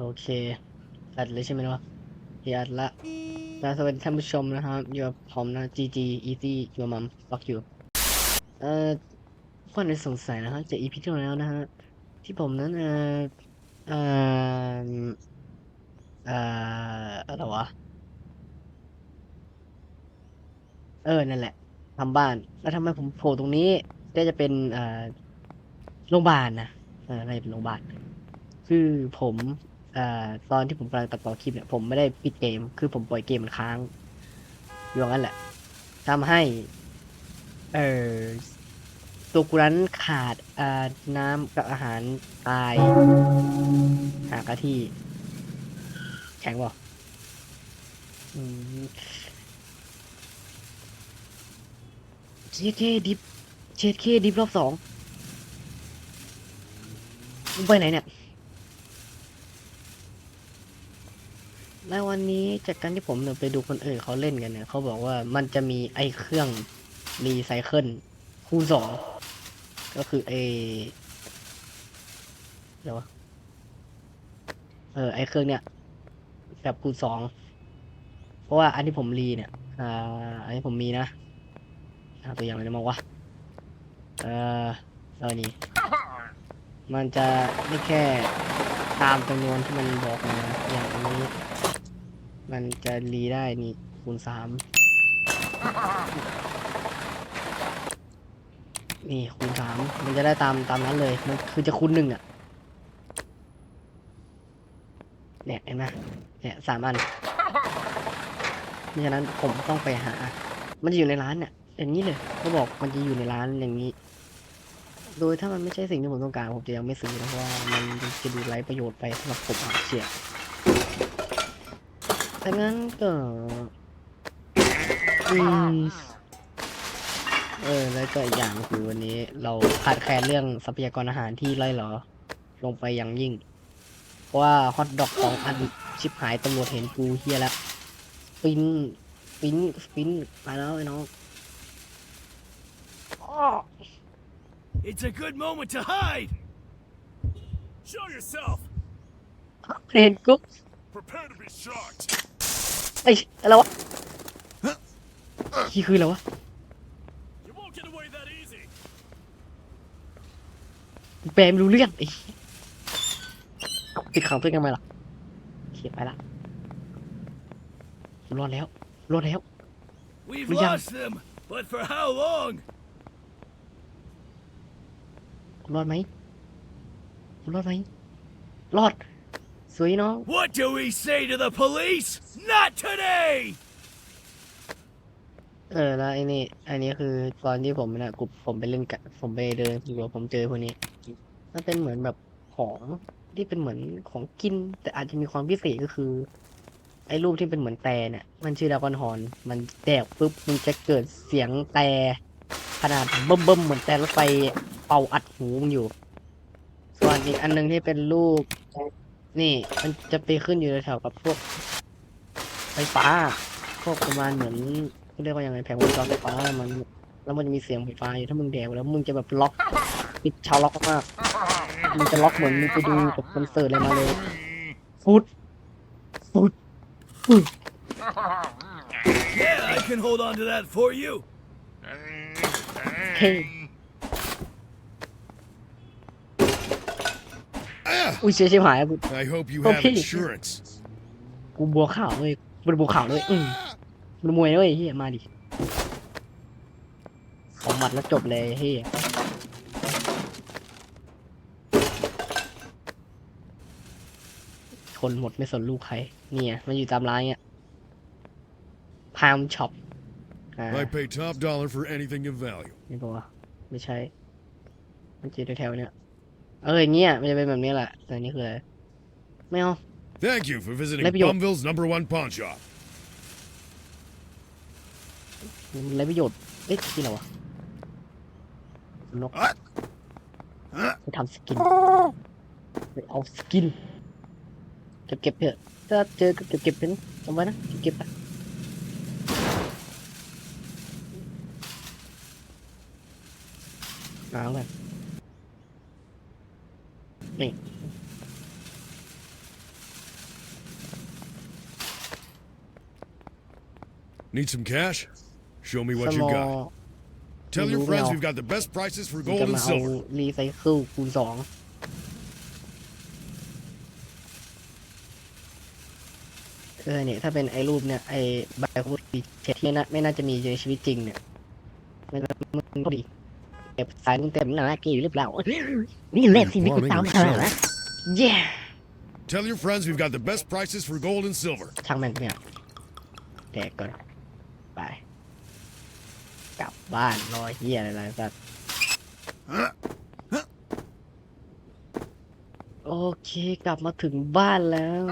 โอเค อัดเลยใช่ไหมเนาะเฮียอัดละแล้วสวัสดีท่านผู้ชมนะครับอยู่กับผมนะ GG Easy Your Mom Fuck you เอ่อคนในสงสัยนะครับจาก EP ที่แล้วนะฮะ ที่ผมนั้น เอ่อ เอ่อ เอ่อ อะไรวะ เออ นั่นแหละทำบ้าน แล้วทำไมผมโผล่ตรงนี้ก็จะเป็น เอ่อ โรงพยาบาลนะอะไรเป็นโรงพยาบาล คือผม อ่อตอนที่ผมกำลังตัดต่อคลิปเนี่ยผมไม่ได้ปิดเกม คือผมปล่อยเกมมันค้างอยู่งนั้นแหละทำให้ เออตัวกูนั้นขาดอ่อน้ำกับอาหารตาย หากะที่ แข็งบ่เชดเคดิฟเชดเคดิฟรอบสองไปไหนเนี่ย แล้ววันนี้จากการที่ผมเนี่ยไปดูคนอื่นเขาเล่นกันเนี่ยเขาบอกว่ามันจะมีไอ้เครื่องรีไซเคิลคูณสองก็คือไอ้เดี๋ยวะเออไอ้เครื่องเนี่ยแบบคูณสองเพราะว่าอันที่ผมรีเนี่ยอ่าอันนี้ผมมีนะตัวอย่างอะไรมาวะเออเออนี่มันจะไม่แค่ตามจำนวนที่มันบอกมา มันจะรีได้นี่คูณสามนี่คูณสามมันจะได้ตามตามนั้นเลย มันคือจะคูณหนึ่งอะ เนี่ยเห็นไหมเนี่ยสามอันเพราะฉะนั้นผมต้องไปหา มันจะอยู่ในร้านเนี่ยอย่างนี้เลยเขาบอกมันจะอยู่ในร้านอย่างนี้ โดยถ้ามันไม่ใช่สิ่งที่ผมต้องการผมจะยังไม่ซื้อนะเพราะว่ามันจะดูไร้ประโยชน์ไปสำหรับผมอะเชีย ดังนั้นก็อืมเออ แล้วก็อีกอย่างคือวันนี้ เราขาดแคลนเรื่องทรัพยากรอาหารที่ไล่หลอลงไปอย่างยิ่ง เพราะว่าฮอตดอกสองอันชิบหายตำรวจเห็นกูเฮียแล้วสปินสปินสปินมาแล้วไอ้น้องอ้อ It's a good moment to hide! Show yourself! เห็นกู Prepare to be shocked! ไอ้ยอะไรวะขี้คืออะไรวะ You won't get away that easy! แปลไม่รู้เรื่องไอ้ติดขังเพื่อนกันไหมล่ะเขียนไปละรอดแล้วรอดแล้ว We've We have- lost them, but for how long? รอดไหมรอดไหมรอด สวยน้อง What do we say to the police? Not today! เออแล้วไอ้นี่อันนี้คือตอนที่ผมนะกูผมไปเล่นกับผมไปเดินสำรวจผมเจอพวกนี้มันเป็นเหมือนแบบของที่เป็นเหมือนของกิน แต่อาจจะมีความพิเศษก็คือ ไอ้รูปที่เป็นเหมือนแต่เนี่ยมันชื่อดากอนฮอนมันแดกปุ๊บมันจะเกิดเสียงแต่ขนาดเบิ่มๆเหมือนแต่รถไฟเป่าอัดหูมันอยู่ ส่วนอีกอันหนึงที่เป็นรูป นี่ มันจะไปขึ้นอยู่แถวๆกับพวกไฟฟ้า พวกประมาณเหมือนเขาเรียกว่ายังไงแผงวงจรไฟฟ้ามัน แล้วมันจะมีเสียงไฟฟ้าอยู่ถ้ามึงแดกไปแล้วมึงจะแบบล็อกปิดชาวล็อกมากๆมึงจะล็อกเหมือนมึงไปดูแบบคอนเสิร์ตอะไรมาเลยฟุตฟุตฟุต Yeah, I can hold on to that for you! เฮ้ อุ้ยเชี่ยชิบหายอะกู I hope you Oh, have hey. insurance. กูบัวขาวเลยกูเป็นบัวขาวเลยอืมมันมวยเลยเฮียมาดิสองหมัดแล้วจบเลยเฮียคนหมดไม่สนลูกใคร เนี่ย มันอยู่ตามร้านเนี่ยพามช็อปอ่า I pay top dollar for anything of value. นี่ปะวะไม่ใช่ มันจะแถวๆเนี่ย เอออย่างเงี้ยมันจะเป็นแบบนี้แหละแต่อันนี่คืออะไรไม่เอา Thank you for visiting Let me go. Bumville's number one pawn shop. มันไรประโยชน์เอ๊ะที่ไหนวะนก What? ไปทำสกินไปเอาสกิน เก็บเก็บเถอะถ้าเจอก็เก็บเก็บเป็นจำไว้นะเก็บเก็บไปล้างกัน นี่ส e e d some cash? Show me what you got. Tell your friends we've got the best prices for gold and silver. รีไซเคิลคูณสองเออเนี่ยถ้าเป็นไอ้รูปเนี่ยไอ้ใบคูณที่ไม่น่าไม่น่าจะมีในชีวิตจริงเนี่ยมันมันก็ดี บสายมึงเต็มหน้าเกย์หรือเปล่า นี่แหละสิ่งที่กูตามหานะเย้ Tell your friends we've got the best prices for gold and silver. ช่างแม่งเนี่ยแดกก่อนไป กลับบ้านรอเฮียอะไรๆสัตว์โอเคกลับมาถึงบ้านแล้ว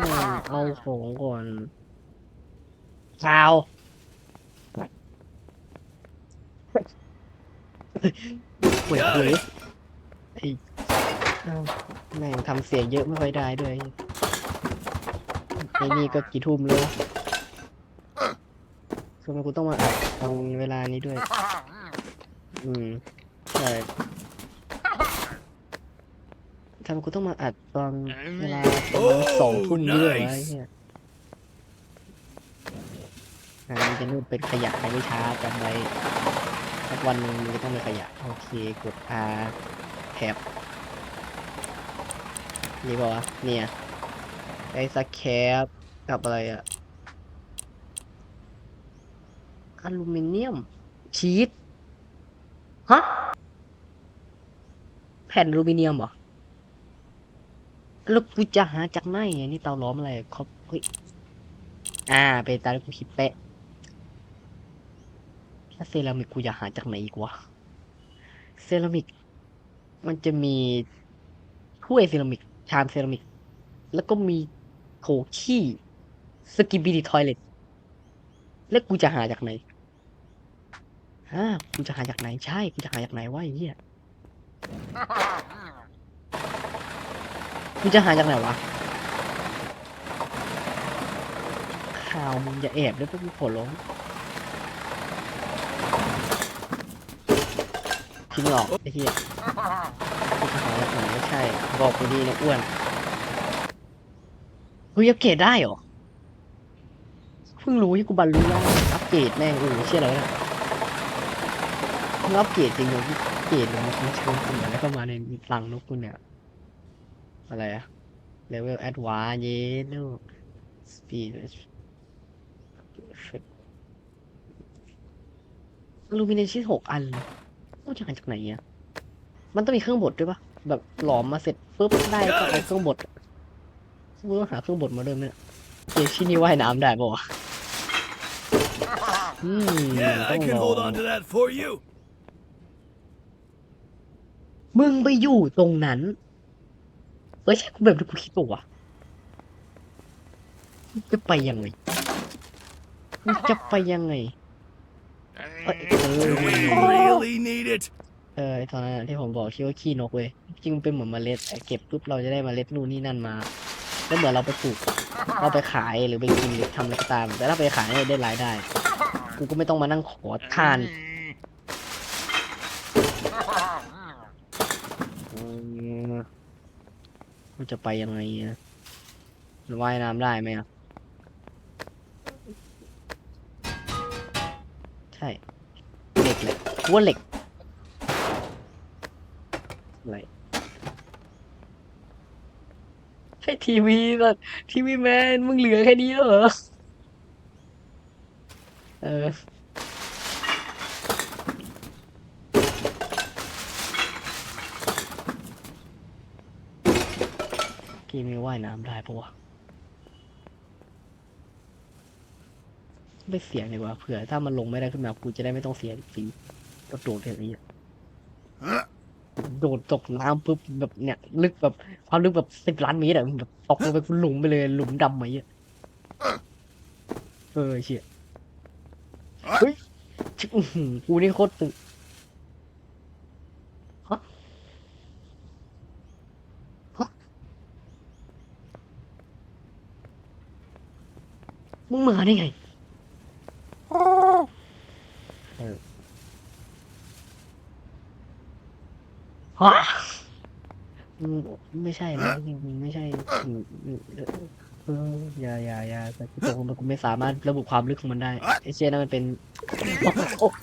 เอาของก่อนข่าว หวยหวยไอ้เอ้าแม่งทำเสียงเยอะไม่ค่อยได้ด้วยไอ้นี่ก็กี่ทุ่มแล้วทำไมกูต้องมาอัดตอนเวลานี้ด้วย อืมใช่ทำไมกูต้องมาอัดตอนเวลาประมาณสองทุ่มด้วยวะไอ้เนี่ยอ่ามันจะนู่นเป็นขยะในวิชาจำไว้ สักวันหนึ่งมันจะต้องมีขยะ โอเค กด R แท็บนี่ป่าวะเนี่ยไอ้สแคปกับอะไรอะอลูมิเนียม ชีสฮะ แผ่นอลูมิเนียมเหรอ แล้วกูจะหาจากไหนอะนี่เตาล้อมอะไรเขาเฮ้ย อ่า เป็นตาที่กูคิดเป๊ะ ถ้าเซรามิกกูจะหาจากไหนอีกวะ เซรามิก มันจะมีถ้วยเซรามิก ชามเซรามิก แล้วก็มีโถขี้สกิบิดีทอยเลตแล้วกูจะหาจากไหนฮะกูจะหาจากไหน ใช่ กูจะหาจากไหนวะไอ้เหี้ย กูจะหาจากไหนวะ ข่าวมึงอย่าแอบด้วยพวกกูขอร้อง ทิ้งหรอกไอ้เหี้ยกูจะหาจากไหนไม่ใช่ บอกกูดีนะอ้วนเฮ้ยอัปเกรดได้เหรอ เพิ่งรู้ที่กูบันรู้แล้วอัปเกรดแม่งโอ้เชื่ออะไรวะเลยมึงอัปเกรดจริงเหรออัปเกรดเลยมึงเชิญคุณอะไรเข้ามาในรังนกคุณเนี่ย อะไรอะเลเวลแอดวานซ์เยลูสปีดลูมิเนชั่นหกอัน เลยต้องจะหาจากไหนอะมันต้องมีเครื่องบดด้วยปะแบบหลอมมาเสร็จปุ๊บได้ก็เอาเครื่องบดกูต้องหาเครื่องบดมาเริ่มเนี่ยเจชี่นี่ว่ายน้ำได้ปะวะอืม Yeah, ต้ I อง can ลอ hold ง on to that for you. มึงไปอยู่ตรงนั้นเฮ้ยใช่กูแบบที่กูคิดปะวะมึงจะไปยังไงมึงจะไปยังไงเอ้ยเออ Do มัน we really need it? เออไอ้ตอนนั้นอะที่ผมบอกที่ว่าขี้นกเว้ยจริงๆมันเป็นเหมือนเมล็ดไอ้เก็บปุ๊บเราจะได้เมล็ดนู่นนี่นั่นมา แล้วเหมือนเราไปปลูกเอาไปขายหรือไปกินหรือทำอะไรก็ตาม แต่ถ้าไปขายเนี่ยได้รายได้ กูก็ไม่ต้องมานั่งขอทาน อืมกูจะไปยังไงอะมันว่ายน้ำได้ไหมอะ ใช่เหล็ กูว่าเหล็กอะไรใช่ทีวีแบบทีวีแมนมึงเหลือแค่นี้เหรอ เออกีมีว่ายน้ำได้ปะวะไม่เสียงดีกว่าเผื่อถ้ามันลงไม่ได้ขึ้นมากูจะได้ไม่ต้องเสียฟรี กระโดดอย่างนี้โดดตกน้ำปุ๊บแบบเนี่ย ลึกแบบความลึกแบบสิบล้านเมตรอะแบบตกลงไปกูหลุมไปเลยหลุมดำไหมอะเออเชี่ยเฮ้ยชิอื้อหือกูนี่โคตรตึงฮะฮะมึงมาได้ไง เออ ฮะอืมไม่ใช่นะจริงๆไม่ใช่อืมอืมเอออออย่าอย่าอย่าแต่กูตกลงไปกูไม่สามารถระบุความลึกของมันได้ไอเชี่ยนั่นมันเป็นโอ้โห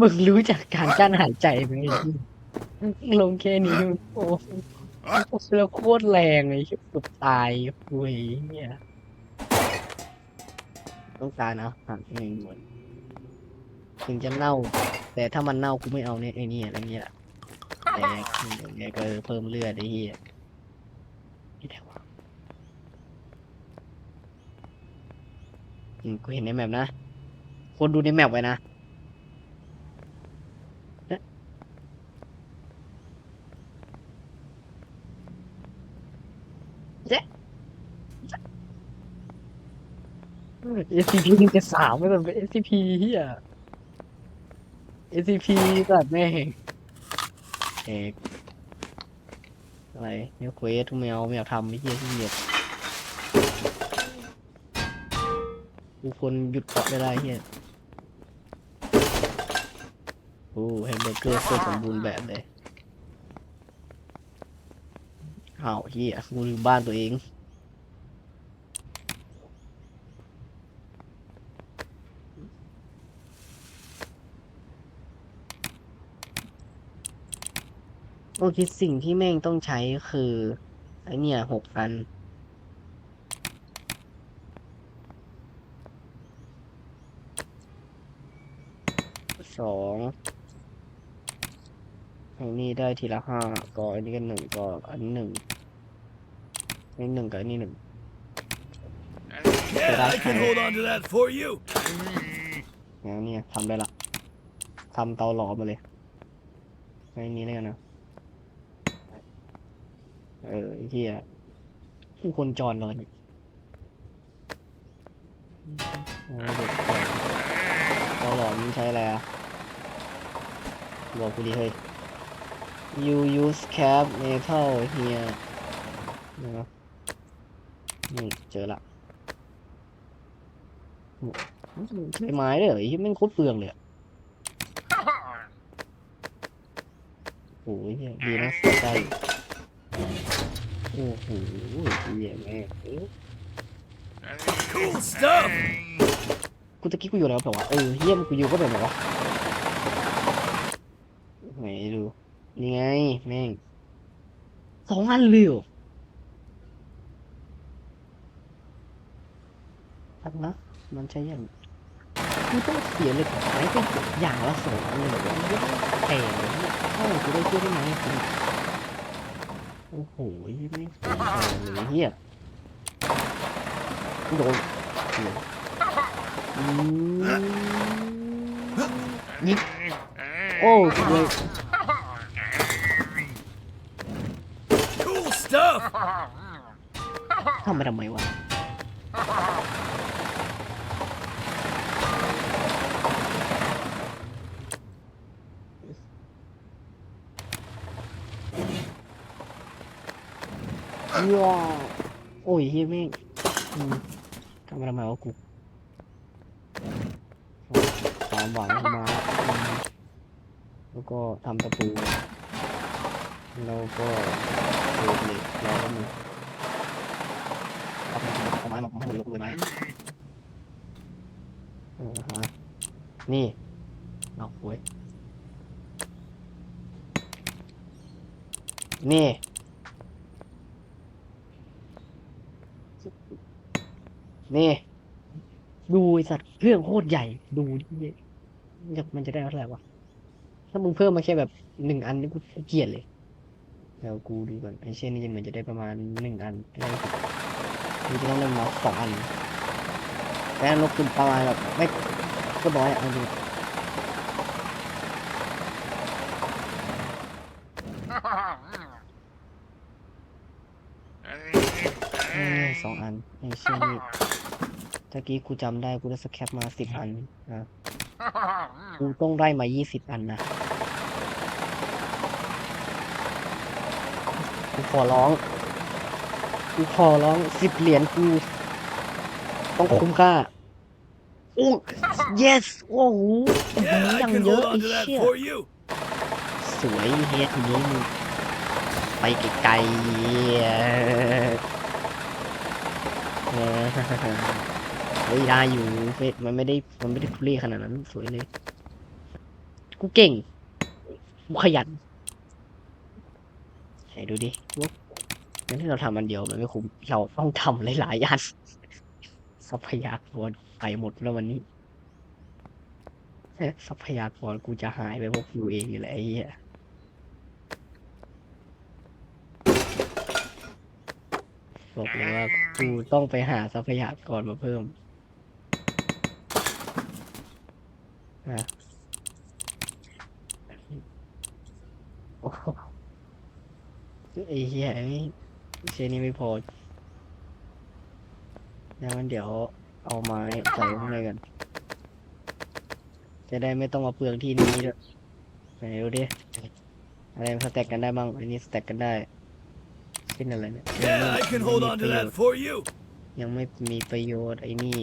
มึงรู้จักการกั้นหายใจไหมไอ้เหี้ยลงแค่นี้โอ้โหแล้วโคตรแรงเลยเกือบตายเว้ยเนี่ยต้องการเอาหักเองหมดถึงจะเน่า แต่ถ้ามันเน่ากูไม่เอาเนี่ยไอ้นี่อะไรเงี้ยแต่แกก็เพิ่มเลือดไอ้เหี้ยนี่แหละวะอืมกูเห็นในแมปนะ คนดูในแมปไว้นะเอ๊ะเจ๊ SCP หนึ่งจะสามไม่ต้องเป็น SCP เฮีย SCP สัตว์แม่งเอกอะไรเนี่ยเควสทุกแมวไม่อยากทำไม่เฮียที่เกียจกูคนหยุดเกาะได้ไรเฮียโอ้แฮมเบอร์เกอร์โคตรสมบูรณ์แบบเลยอ้าวเฮียกูลืมบ้านตัวเอง โอเคสิ่งที่แม่งต้องใช้คือไอเนี่ยหกอัน สองไอ้นี่ได้ทีละห้าก็อันนี้ก็หนึ่งก็อันนี้หนึ่งอันนี้หนึ่งกับอันนี้หนึ่ง Yeah, I can hold on to that for you. งั้นเนี่ยทำได้ละทำเตาหลอมมาเลยไอ้นี้เลยกันนะ เออไอ้เฮียผู้คนจรเลยเนี่ยโอ้ยเด็กแก่เตาหลอมมันใช้อะไรอะบอกกูดิเฮ้ย you use cap metal here นะนี่เจอละใช้ไม้ด้วยเหรอไอ้เหี้ยแม่งโคตรเปลืองเลยโอ้ยเหี้ยดีนะเสียใจ โอ้โหเหี้ยแม่งเอ้ย Cool stuff. กูตะกี้กูอยู่แล้วแบบว่าเออเฮียมกูอยู่ก็แบบไหนวะไหนดูนี่ไงแม่งสองอันเลยเหรอทักนะมันใช่ยังกูต้องเสียเลยของไม้ไปอย่างละสองอันเลยเหรอวะแพงเลยถ้ากูได้เชื่อได้ไหม โอ้โหไม่แพงเลยเฮียกูโดนเหี้ยอืมยิงโอ้เลย Cool stuff. ทำไปทำไมวะ ว้าวโอ้ยเฮียแม่งอืมทำไปทำไมวะกูความหวังมาอืมแล้วก็ทำตะปู แล้วก็โดดเหล็กแล้วก็มือเอาเอาไม้มาเอายกเลยไหมนี่เอาหวยนี่ นี่ ดูไอสัตว์เครื่องโคตรใหญ่ ดูดิอยากมันจะได้เท่าไหร่วะ ถ้ามึงเพิ่มมาแค่แบบหนึ่งอันนี่กูเกลียดเลย แล้วกูดูก่อนไอเช่นนี่จะเหมือนจะได้ประมาณหนึ่งอันได้กูจะต้องเล่นมาสองอัน แต่นกคุณประมาณแบบไม่ก็น้อยอะเอาจริงเอ้ยสองอันไอเช่นนี่ ตะกี้กูจำได้กูได้สแคปมาสิบอันนะกูต้องได้มายี่สิบอันนะกูขอร้องกูขอร้องสิบเหรียญกูต้องคุ้มค่าโอ้ yes โอ้โห Yeah, I ยัง can เยอะ hold ไอ้ on to that เชี่ย for you. สวยเฮียทีนี้มึงไปไกลๆ เฮ้ยได้อยู่เมันไม่ได้มันไม่ได้ทุเรศขนาดนั้น สวยเลย กูเก่งกูขยันไหนดูดิว่างั้นที่เราทำอันเดียวมันไม่คุ้มเราต้องทำหลายๆอันทรัพยากรไปหมดแล้ววันนี้ทรัพยากรกูจะหายไปพราะกูเองนี่แหละไอ้เหี้ยบอกเลยว่ากูต้องไปหาทรัพยากรมาเพิ่ม นะโอ้โหไอ้เหี้ยไอ้เชนี่ไม่พอแล้วมันเดี๋ยวเอาไม้ใส่ข้างในกัน จะได้ไม่ต้องมาเปลืองที่นี้ด้วยไหนดูดิ อะไรมันสแต็กกันได้บ้าง อันนี้สแต็กกันได้ขึ้นอะไรเนี่ย Yeah, I can hold on to that for you. ยังไม่มีประโยชน์ไอ้นี่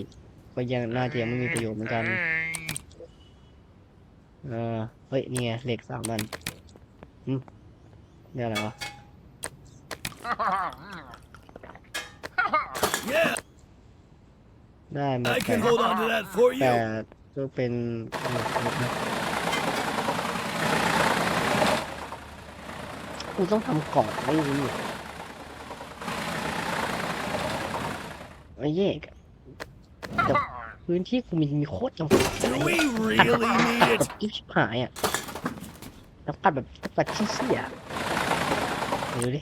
ก็ยังน่าจะยังไม่มีประโยชน์เหมือนกัน เออเฮ้ยนี่ไงเหล็กสามอันอืมเนี่ยอะไรวะ Yeah, ได้มา I แต่ can hold on to that for แต่ you. ก็เป็นกูต้องทำกล่องไอ้นี่ไอ้เย่กแต่ พื้นที่กูมีมีโคตรจำกัด Do we really need แบ it? บกิ๊บชิบหายอะจำกัดแบบจำกัดที่เชี่ยดูดิ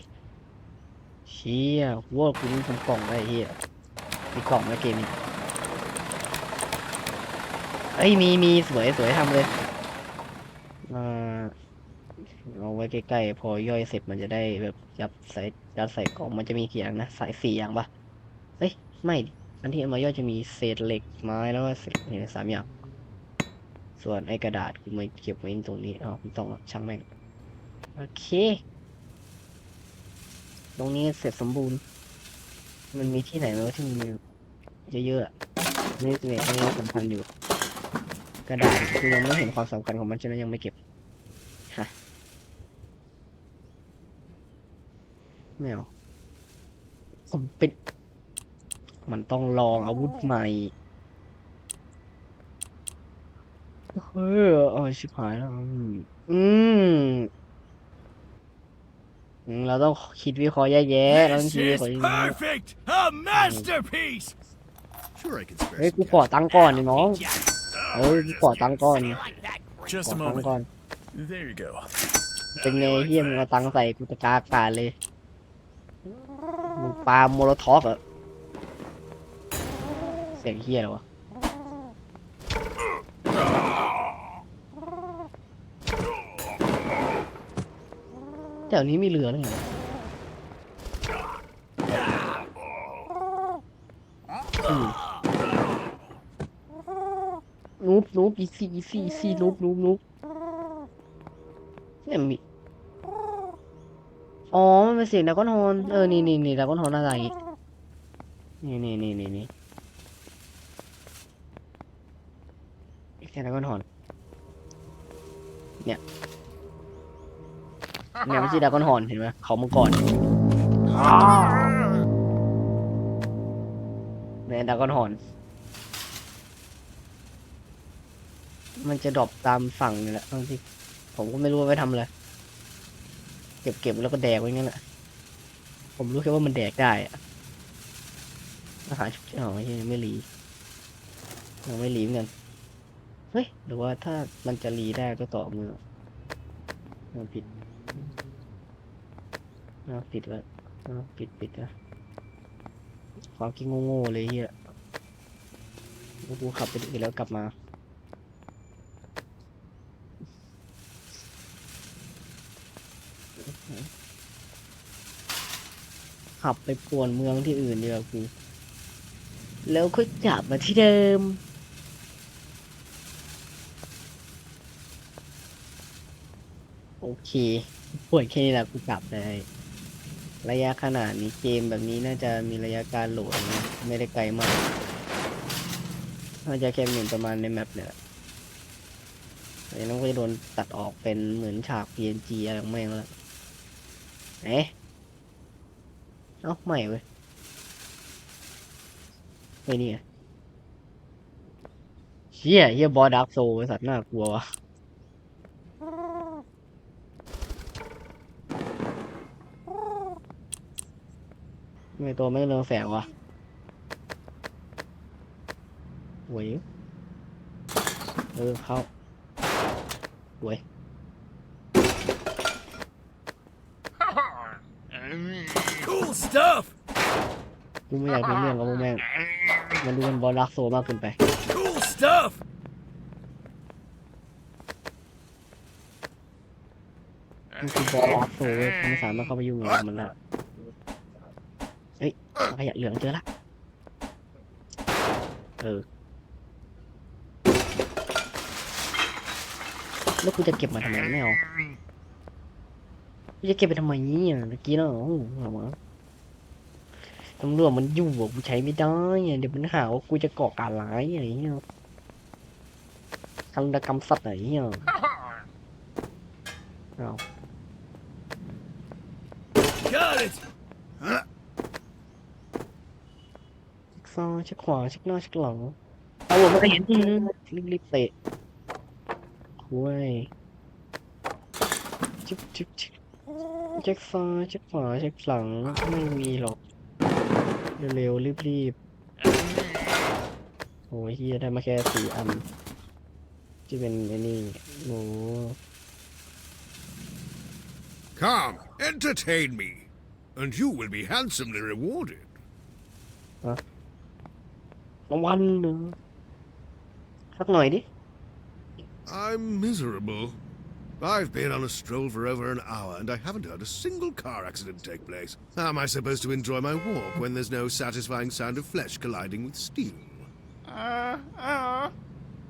เชี่ยกูว่ากูต้องทำกล่องได้เฮียมีกล่องไหมเกมนี้เอ้ยมีมีสวยสวยทำเลยอ่าเอาไว้ใกล้ๆพอย่อยเสร็จมันจะได้แบบยัดใส่ยัดใส่กล่องมันจะมีกี่อย่างนะใส่สี่อย่างปะเฮ้ยไม่ดิ อันที่เอามาย่อยจะมีเศษเหล็กไม้แล้วก็เศษเนี่ยสามอย่าง ส่วนไอ้กระดาษกูไม่เก็บไว้ตรงนี้อ๋อไม่ต้องช่างแม่งโอเค ตรงนี้เสร็จสมบูรณ์ มันมีที่ไหนไหมวะที่มันมีเยอะๆนี่เนี่ยนี่สำคัญอยู่ กระดาษคือยังไม่เห็นความสำคัญของมันฉะนั้นยังไม่เก็บฮะไม่เอาผมเป็น มันต้องลองอาวุธใหม่เฮ้ยเออชิบหายแล้วอืมอืมอืมเราต้องคิดวิเคราะห์แยกแยะเราต้อง This คิดวิ is เคราะห์แยกแยะ perfect. A masterpiece. Sure, I can spare เฮ้ย some กู cash. ขอตังค์ก่อนดิน้องเฮ้ยกูขอตังค์ก่อน Just ขอ a ตังค์ moment. ก่อน There you go. เป็นไงเฮียมึงเอาตังค์ใส่กูตะกากาเลยมึงปาโมโลทอฟเหรอเสียงเฮียหรอวะแถวนี้มีเรือด้วยเหรออืมนูบนูบอีซี่อีซี่อีซี่นูบนูบนูบเนี่ยมีอ๋อ มันเป็นเสียงดาก้อนฮอนเออ นี่นี่นี่ดาก้อนฮอนอย่างงี้นี่นี่นี่นี่นี่ เสียงดราก้อนฮอน เนี่ย เนี่ยไม่ใช่ดราก้อนฮอนเห็นไหมเขามังกรเนี่ยดราก้อนฮอน มันจะดรอปตามฝั่งนี่แหละบางทีผมก็ไม่รู้ว่าไปทำอะไร เก็บเก็บแล้วก็แดกไว้งั้นแหละ ผมรู้แค่ว่ามันแดกได้อะอาหารชุบอ๋อยังไม่รียังไม่รีเหมือนกัน เฮ้ย หรือว่าถ้ามันจะรีได้ก็ต่อมือเอาปิดเอาปิดไว้เอาปิดปิดนะความคิดโง่ๆเลยเฮียกูขับไปดูแล้วกลับมา ขับไปป่วนเมืองที่อื่นเดีกว่ากูแล้วค่อยกลับมาที่เดิม โอ เคป่วนแค่นี้แหละกูกลับเลย ระยะขนาดนี้เกมแบบนี้น่าจะมีระยะการโหลดนะไม่ได้ไกลมาก น่าจะแค่เหมือนประมาณในแมปเนี่ยแหละแต่นั้นก็จะโดนตัดออกเป็นเหมือนฉาก PNG อะไรของแม่งแล้วเอ๊ะเอ้าไม่เว้ยไม่นี่เฮียเฮียบอดักโซไอ้สัตว์น่ากลัววะ ไม่ตัวไม่เรืองแสงวะหวยเออเข้าหวย Cool stuff. กูไม่อยากเป็นเรื่องกับพวกแม่งมันดูเป็นบอลรักโซมากเกินไป Cool stuff. มันคือบอลรักโซเว้ยกูไม่สามารถเข้าไปยุ่งกับมันได้เฮ้ย ขยะเหลืองเจอละเออแล้วกูจะเก็บมาทำไมไม่เอากูจะเก็บไปทำไมเนี่ยเมื่อกี้เนาะโอ้โหเอามาตำรวจมันอยู่บอกกูใช้ไม่ได้อะเดี๋ยวมันหาว่ากูจะก่อการร้ายอะไรเงี้ยทำรกรรมสัตว์อะไรเงี้ยเอา Got it. เช็ค ซ้ายเช็คขวาเช็คหน้าเช็คหลังเอาหัวมันก็เห็นอืมรีบรีบเตะคุยชิบชิบชิบเช็คซ้ายเช็คขวาเช็คหลังไม่มีหรอก เร็วๆรีบๆโอ้ยเฮียได้มาแค่สี่อันที่เป็นไอ้นี่โอ้ Come, entertain me, and you will be handsomely rewarded. ร One. ăn được. Đi. I'm miserable. I've been on a stroll for over an hour and I haven't heard a single car accident take place. How am I supposed to enjoy my walk when there's no satisfying sound of flesh colliding with steel? Uh, uh.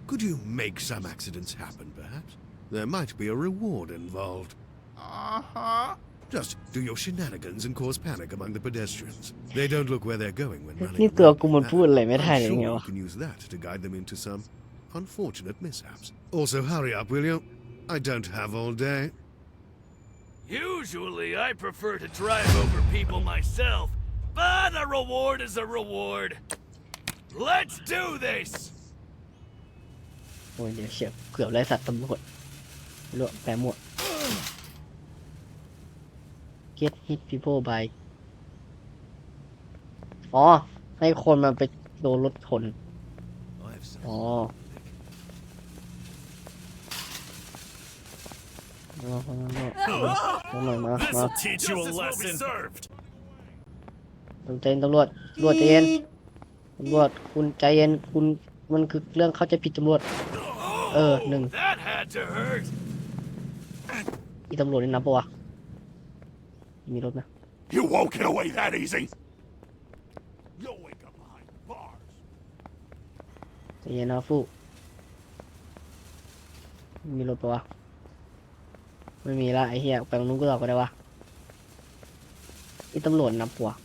Could you make some accidents happen, perhaps? There might be a reward involved. Uh-huh. Just do your shenanigans and cause panic among the pedestrians. They don't look where they're going when running. นี่ตัว around กูมัน like พูด that. อะไรไม่ได้ I'm เลย sure ไง you วะ can use that to guide them into some unfortunate mishaps. Also, hurry up, will you? I don't have all day. Usually, I prefer to drive over people myself, but a reward is a reward. Let's do this. โอ้ยเดี๋ยวเฉียบเกือบไรสัตว์ตำรวจไม่รู้แปลหมวด get hit people by อ๋อ ให้คนมาไปโดนรถชน I've อ๋อมามามามามามา This มา will teach you a lesson. served. ตำใจเย็นตำรวจตำรวจใจเย็นตำรวจคุณใจเย็นคุณมันคือเรื่องเข้าใจผิดตำรวจ เออหนึ่ง That had to hurt. อีตำรวจนี่นับปะวะ มีรถนะ You won't get away that easy. You'll wake up behind bars. ใจเย็นนะฟูมีรถปะวะ ไม่มีละไอ้เหี้ยไปตรงนู้นก็ต่อก็ได้วะอีตำรวจนับปะวะ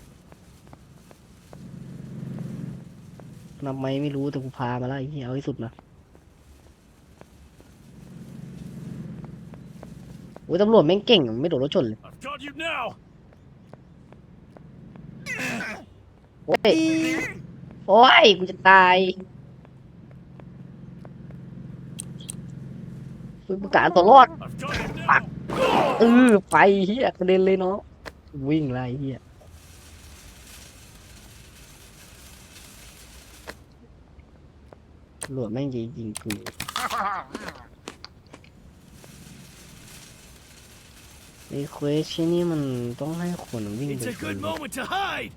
นับไหมไม่รู้แต่กูพามาแล้วไอ้เหี้ยเอาให้สุดนะ อ้ยตำรวจแม่งเก่งอะไม่โดนรถชนเลย I've got you now. โอ้ยโอ้ยกูจะตายกูประกาศตัวรอด I've got you now. เออไปเฮียกระเด็นเลยเนาะวิ่งไล่เฮียตำรวจแม่งยิงยิงกู ไอ้เควสที่นี่มันต้องให้คนวิ่ง It's ไป a good moment to hide.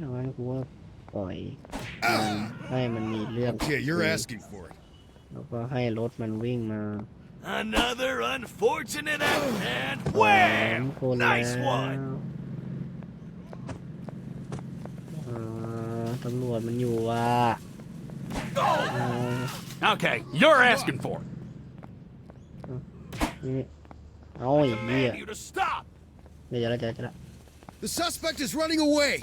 ดังนั้นกูว่าปล่อยมันให้มันมีเรื่อง Okay, you're asking for it. แล้วก็ให้รถมันวิ่งมา Another unfortunate act, and สามค wham! นแล้ว Nice one. อ่าตำรวจมันอยู่ว่ะอ่า Okay, you're asking for it. นี่ เอาไอ้เหี้ย Man, you to stop. เดี๋ยวจะละเดี๋ยวจะละ The suspect is running away.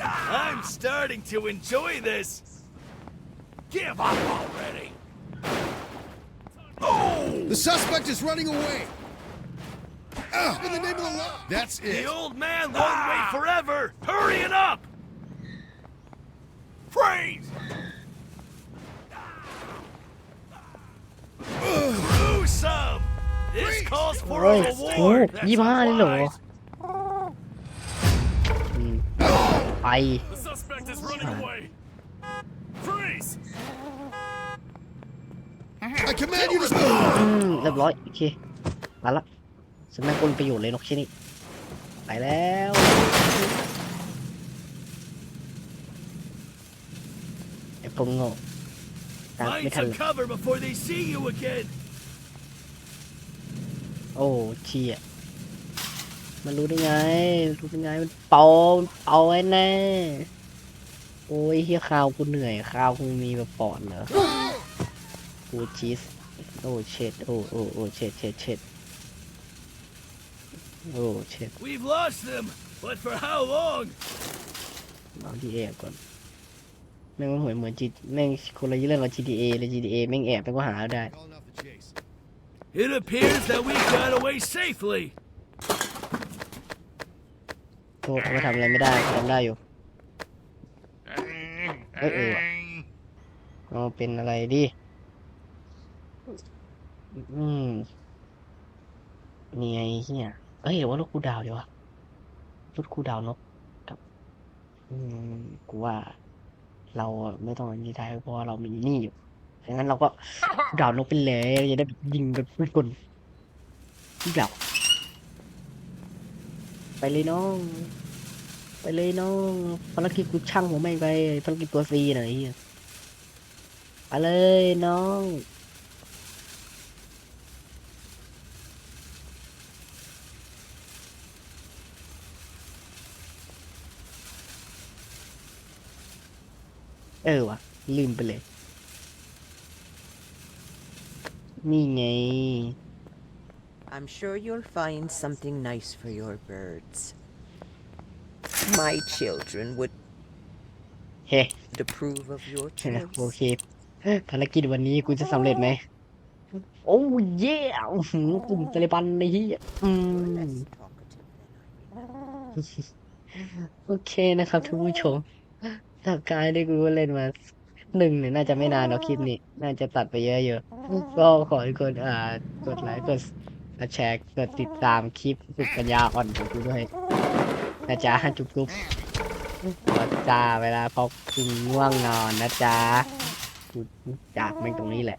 I'm starting to enjoy this. Give up already. Oh! The suspect is running away. Ah, in the name of the law. That's The it. old man won't wait forever! Hurry it up! Freeze! โอ้ยโอ้ยี่ห้าเลยเหรออืมไป The suspect is running away! Freeze! I command you to stop. อืมเรียบร้อย โอเคมาละสำนักคนประโยชน์เลยนกชิ้นนี้ไปแล้วไอ้พวกโง่ ตามไม่ Find ทัน some เลย cover before they see you again! โอ้เชี่ยมันรู้ได้ไง รู้ได้ไง มันเป่ามันเป่าไว้แน่ โอ้ยเฮียข้าวกูเหนื่อยข้าวกูมีแบบปอดเหรอโอ้ชีสโอ้เช็ดโอ้โอ้โอ้เช็ดเช็ดเช็ดโอ้เช็ด We've lost them, but for how long? เอาที่แอบก่อน แม่งมันเหมือนเหมือนจีแม่งคนละเรื่องกับ GTA เลย GTA แม่งแอบแล้วก็หาได้ Calling off the chase. It appears that we got away safely. โทษเขาทำอะไรไม่ได้ทำได้อยู่เอ้ยเออว่ะเอาเป็นอะไรดิอืมนี่ไงเฮียเอ้ยหรือว่ารถกูดาวเดี๋ยววะรถกูดาวนกกับ อืมกูว่า เราไม่ต้องอันนี้ได้เพราะว่าเรามีนี่อยู่ดังนั้นเราก็ดาวนกไปเลยจะได้ยิงแบบปืนกลที่ดาไปเลยน้อง ไปเลยน้องภารกิจกูช่างผมไม่งไปภารกิจตัวซีหน่อยเฮียไปเลยน้อง เออว่ะลืมไปเลย นี่ไง I'm sure you'll find something nice for your birds. My children would เฮ้ approve of your โอ choice. เค ภารกิจวันนี้กูจะสำเร็จไหม โอ้เย่อื้อหือกลุ่มตะลิบันในที่อืม Less talkative than I am. โอเคนะครับทุกผู้ชม ถ้าการที่กูเล่นมาหนึ่งเนี่ยน่าจะไม่นานหรอกคลิปนี้ น่าจะตัดไปเยอะๆก็ขอให้กดอ่ากดไลค์กดแชร์กดติดตามคลิปฝึกปัญญาอ่อนของกูด้วยนะจ๊ะจุ๊บจุ๊บจ้าเวลาพอคุณง่วงนอนนะจ๊ะกูจากแม่งตรงนี้แหละ